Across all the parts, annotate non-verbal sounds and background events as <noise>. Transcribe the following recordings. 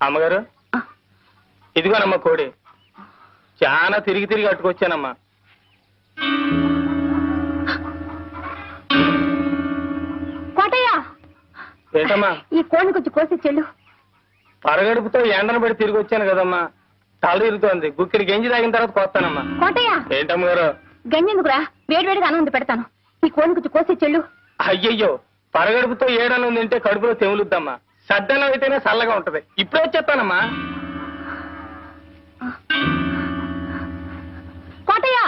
అమ్మగారు. ఇదిగోనమ్మా కోడి. చాలా తిరిగి తిరిగి అట్టుకొచ్చానమ్మా. కోటయ్య! ఏంటమ్మా? ఈ కోడిని కొంచెం కోసి చెల్లు. పరగడుపుతో ఎండను పెట్టి తిరిగి వచ్చాను కదమ్మా. తల తిరుగుతోంది గుక్కిడి గెంజి తాగిన తర్వాత కొత్తానమ్మా కోటయ్య! ఏంటమ్మగారు? గంజెందుకురా వేడివేడిగా అన్నం ఉంది పెడతాను. ఈ కోడిని కొంచెం కోసి చెల్లు. అయ్యయ్యో! పరగడుపుతో ఏడను తింటే కడుపులో తెములుద్దమ్మా. సద్దనం అయితేనే చల్లగా ఉంటది. ఇప్పుడే వచ్చేస్తానమ్మా. కోటయ్య!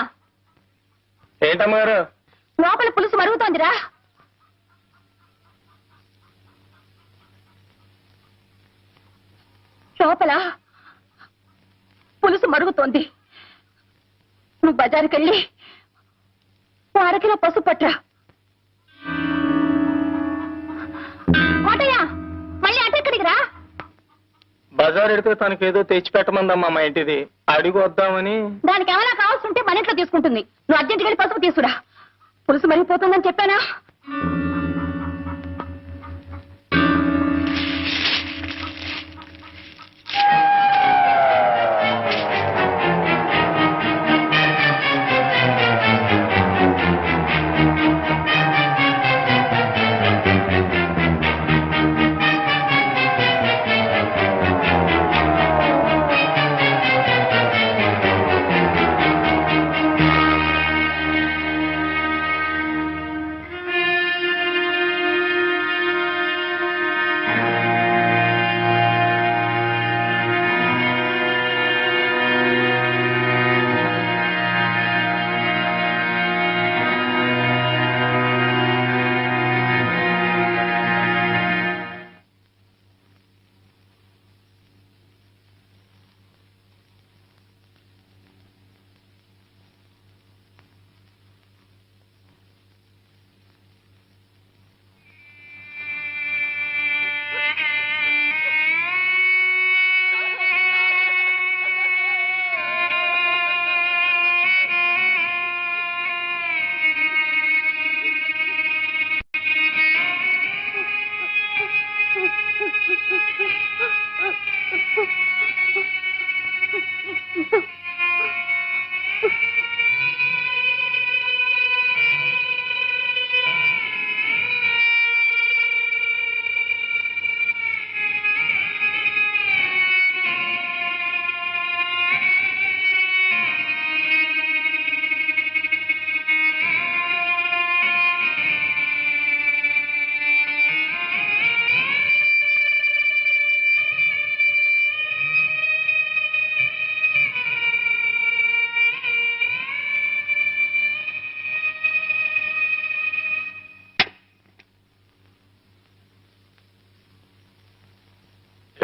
ఏంటమ్మగారు లోపల పులుసు మరుగుతోందిరా. లోపల పులుసు మరుగుతోంది. నువ్వు బజారుకి వెళ్ళి ఓ అరకిలో పసుపు పట్రా బజార్ ఎడితే తనకేదో తెచ్చి పెట్టమందమ్మా మా ఇంటిది. అడిగి వద్దామని. దానికి ఏమైనా కావాల్సి ఉంటే మన ఇంట్లో తీసుకుంటుంది. నువ్వు అర్జెంట్ వెళ్ళి పసుపు తీసుకురా. పులుసు మరిగిపోతుందని చెప్పానా?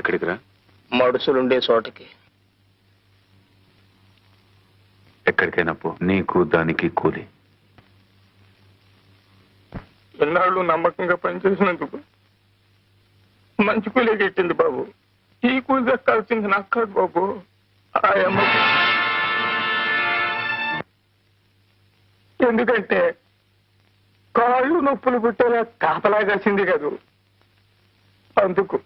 ఎక్కడికి రా? మడుసులుండే చోటకి. ఎక్కడికైనా పో. నీకు దానికి కూలి. ఎన్నాళ్ళు నమ్మకంగా పనిచేసినందుకు? మంచి కూలీ కెట్టింది బాబు. ఈ కూలి దక్కాల్సింది నాకు కాదు బాబు ఎందుకంటే కాళ్ళు నొప్పులు పుట్టేలా కాపలా కాసింది కదూ. అందుకు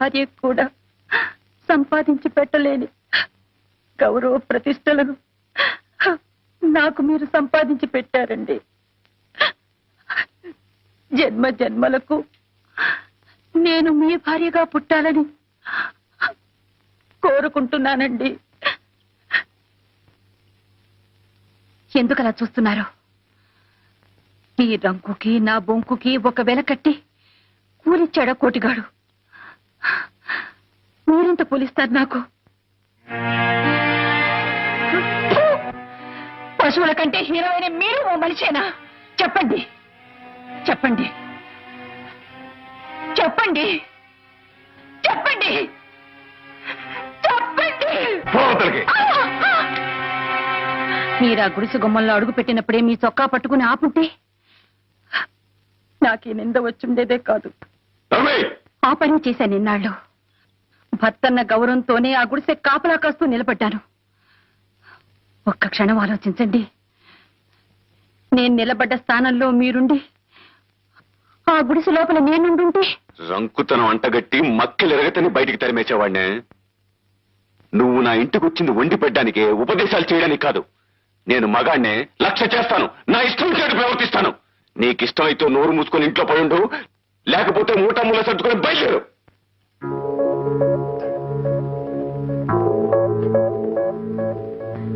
భార్య కూడా సంపాదించి పెట్టలేని గౌరవ ప్రతిష్టలను నాకు మీరు సంపాదించి పెట్టారండి. జన్మ జన్మలకు నేను మీ భార్యగా పుట్టాలని కోరుకుంటున్నానండి. ఎందుకు అలా చూస్తున్నారు? ఈ రంకుకి నా బొంకుకి ఒక వెల కట్టి కూలిచ్చాడా కోటిగాడు? మీరెంత కూలిస్తారు నాకు. పశువుల కంటే హీరోయిన్ మీరు ఓ మనిషేనా? చెప్పండి. చెప్పండి. చెప్పండి. చెప్పండి. చెప్పండి. మీరు ఆ గుడిసె గుమ్మంలో అడుగు పెట్టినప్పుడే మీ చొక్కా పట్టుకుని ఆపుంటే నాకు ఈ నింద వచ్చుండేదే కాదు. ఆ పని చేశాను ఇన్నాళ్ళు భర్తన్న గౌరవంతోనే ఆ గుడిసె కాపలా కాస్తూ నిలబడ్డాను. ఒక్క క్షణం ఆలోచించండి. నేను నిలబడ్డ స్థానంలో మీరుండి ఆ గుడిసె లోపల నేనుండుంటే? రంకుతనం అంటగట్టి మక్కిలెరగతని బయటికి తరిమేసేవాడినే నువ్వు నా ఇంటికి వచ్చింది వండి పెట్టడానికే ఉపదేశాలు చేయడానికి కాదు. నేను మగాణ్ణే లక్ష్య చేస్తాను. నా ఇష్టం చేటు ప్రవర్తిస్తాను. నీకిష్టమైతే అయితే నోరు మూసుకొని ఇంట్లో పడుండు లేకపోతే మూట మూల సర్దుకొని బయలుదేరు.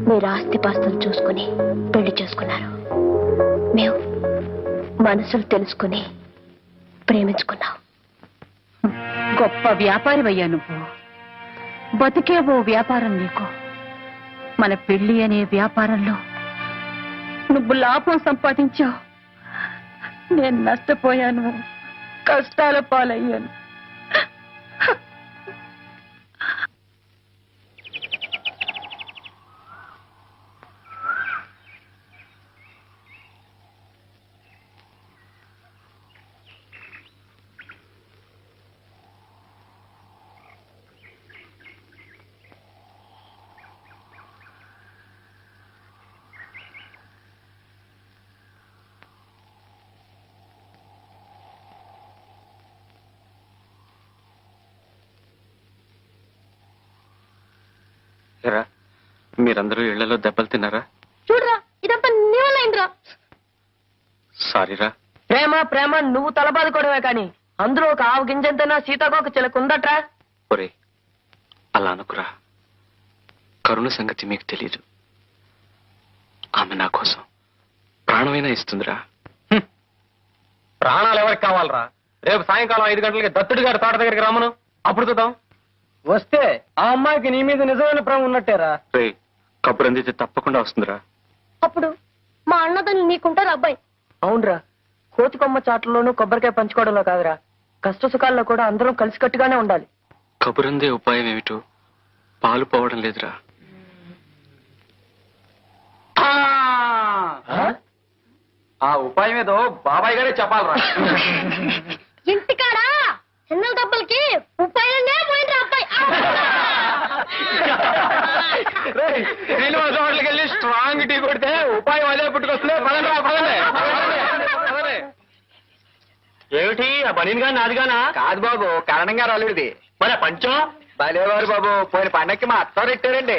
మీరు ఆస్తిపాస్తులు చూసుకుని పెళ్ళి చేసుకున్నారు. మేము మనసులు తెలుసుకుని ప్రేమించుకున్నాం. గొప్ప వ్యాపారివయ్యా నువ్వు. బతికే ఓ వ్యాపారం నీకు. మన పెళ్ళి అనే వ్యాపారంలో నువ్వు లాభం సంపాదించావు. నేను నష్టపోయాను. కష్టాల పాలయ్యాను ఎరా మీరందరూ ఇళ్ళలో దెబ్బలు తిన్నారా? చూడరా ఇదంతా నీవలైందిరా సారీరా. ప్రేమ ప్రేమ నువ్వు తలబాదుకోవడమే కాని అందులో ఒక ఆవు గింజంతైనా సీతాకోక చిలక ఉందట్రా? ఒరే అలా అనుకురా. కరుణ సంగతి మీకు తెలీదు. ఆమె నా కోసం ప్రాణమైనా ఇస్తుందిరా. ప్రాణాలు ఎవరికి కావాలరా? రేపు సాయంకాలం ఐదు గంటలకి దత్తుడి గారి తోట దగ్గరికి రమ్మను. అప్పుడు చూద్దాం. వస్తే ఆ అమ్మాయికి నీ మీద నిజమైన ప్రేమ ఉన్నట్టేరా? రే కబురు అందితే తప్పకుండా వస్తుందిరా. అప్పుడు మా అన్నదల్ని నీకుంటారు అబ్బాయి. అవునరా. కోతి కొమ్మ చాట్లలోనూ కొబ్బరికాయ పంచుకోవడంలో కాదురా. కష్ట సుఖాల్లో కూడా అందరం కలిసికట్టుగానే ఉండాలి. కబురందే ఉపాయం ఏమిటో పాలు పోవడం లేదురా. ఆ ఉపాయం ఏదో బాబాయ్ గారే చెప్పాలరా. <laughs> శ్రీనివాస హోటల్కి వెళ్ళి స్ట్రాంగ్ టీ కొడితే ఉపాయం అదే పుట్టుకొస్తుంది. పదండి పదండి. ఏమిటి? ఆ బనీన్ గాని నాదిగానా కాదు బాబు కరణం గారు అల్లుడిది మరి పంచం? భలేవారు బాబు పోయిన పండక్కి మా అత్తారు పెట్టారండి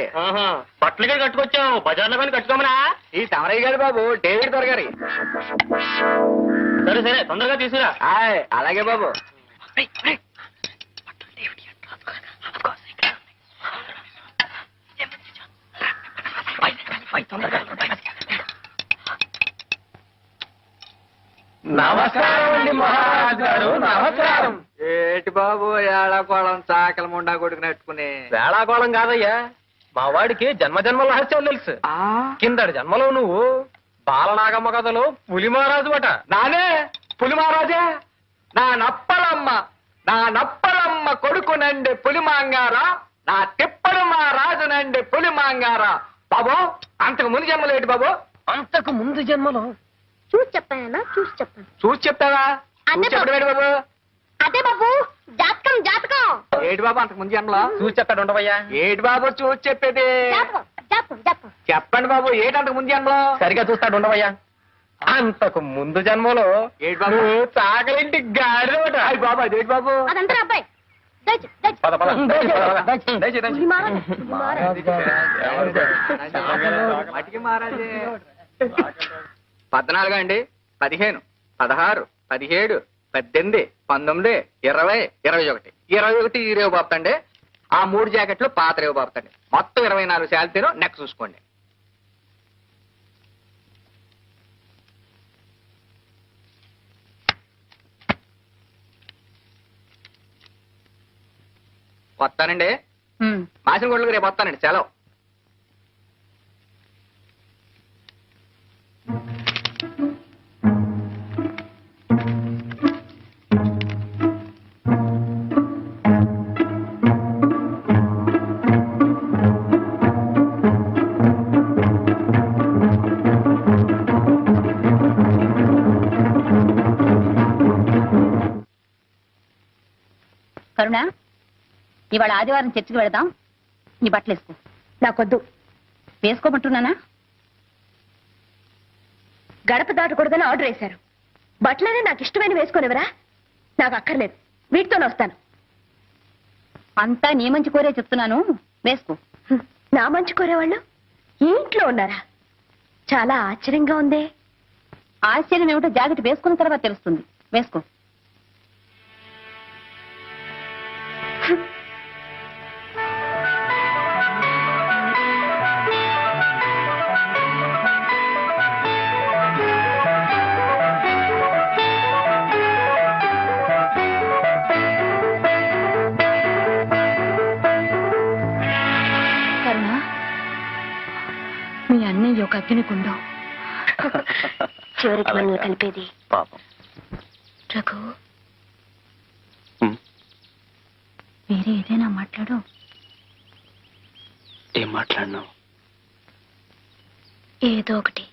బట్టలు కూడా కట్టుకొచ్చాం బజార్లో కానీ కట్టుకోమనా? ఈ తమరయ్య గారు బాబు డేవిడ్ దొర గారి. సరే సరే తొందరగా తీసుకురా. అలాగే బాబు. నమస్కారం అండి మహారాజు గారు నమస్కారం. ఏటి బాబు ఏడాకోళం చాకల ముండా కొడుకు నెట్టుకుని వేళాకోళం కాదయ్యా మా వాడికి జన్మ జన్మల రహస్యాలు తెలుసు. కిందటి జన్మలో నువ్వు బాలనాగమ్మ కథలో పులి మహారాజు అట నానే? పులి మహారాజా నా నప్పలమ్మ నా నప్పలమ్మ కొడుకు నండి పులి మాంగారా నా తిప్పడు మా రాజు నండి పులి మాంగారా బాబు అంతకు ముందు జన్మలు ఏంటి బాబు? అంతకు ముందు జన్మలో? చూసి చెప్పానా? చూసి చెప్పాను? చూసి చెప్తావా అదే చూసి చెప్పడం ఏంటి బాబు? అదే బాబు జాతకం జాతకం. ఏటి బాబు అంతకు ముందు జన్మలో? చూసి చెప్తాడు ఉండవయ్యా. ఏటి బాబు చూసి చెప్పేది? జాతకం జాతకం జాతకం. చెప్పండి బాబు ఏటి అంతకు ముందు జన్మలో? సరిగా చూస్తాడు ఉండవయ్యా. అంతకు ముందు జన్మలో ఏటి బాబు? చాకలింటి గాడిదట అయ్య బాబు అదేటి బాబు? అదంతా అబ్బాయి. పద పద. దయచేయి, దయచేయి, దయచేయి. పులి మహారాజు పులి మహారాజు మటికి మహారాజే పద్నాలుగు అండి. పదిహేను పదహారు పదిహేడు పద్దెనిమిది పంతొమ్మిది ఇరవై ఇరవై ఒకటి. ఇరవై ఒకటి ఈ రేవు బాపుతండి. ఆ మూడు జాకెట్లు పాత రేవు బాపుతండి. మొత్తం ఇరవై నాలుగు శాలతీను నెక్ చూసుకోండి. వస్తానండి. మాసిన గుడ్లకు రేపు వస్తానండి. సెలవు. కరుణ? ఇవాళ ఆదివారం చర్చికి వెళదాం. నీ బట్టలు వేసుకో. నాకొద్దు. వేసుకోమంటున్నానా? గడప దాటకూడదని ఆర్డర్ వేశారు. బట్టలనే నాకు ఇష్టమైన వేసుకొనివరా? నాకు అక్కర్లేదు. వీటితోనే వస్తాను. అంతా నీ మంచి కోరే చెప్తున్నాను. వేసుకో. నా మంచి కోరేవాళ్ళు? ఈ ఇంట్లో ఉన్నారా? చాలా ఆశ్చర్యంగా ఉందే. ఆశ్చర్యం ఏమిటో జాకెట్ వేసుకున్న తర్వాత తెలుస్తుంది. వేసుకో. అగ్నికుండం చివరికి మనల్ని కలిపేది. పాపం. రఘు. వేరే ఏదైనా మాట్లాడు. ఏం మాట్లాడినావు? ఏదో ఒకటి.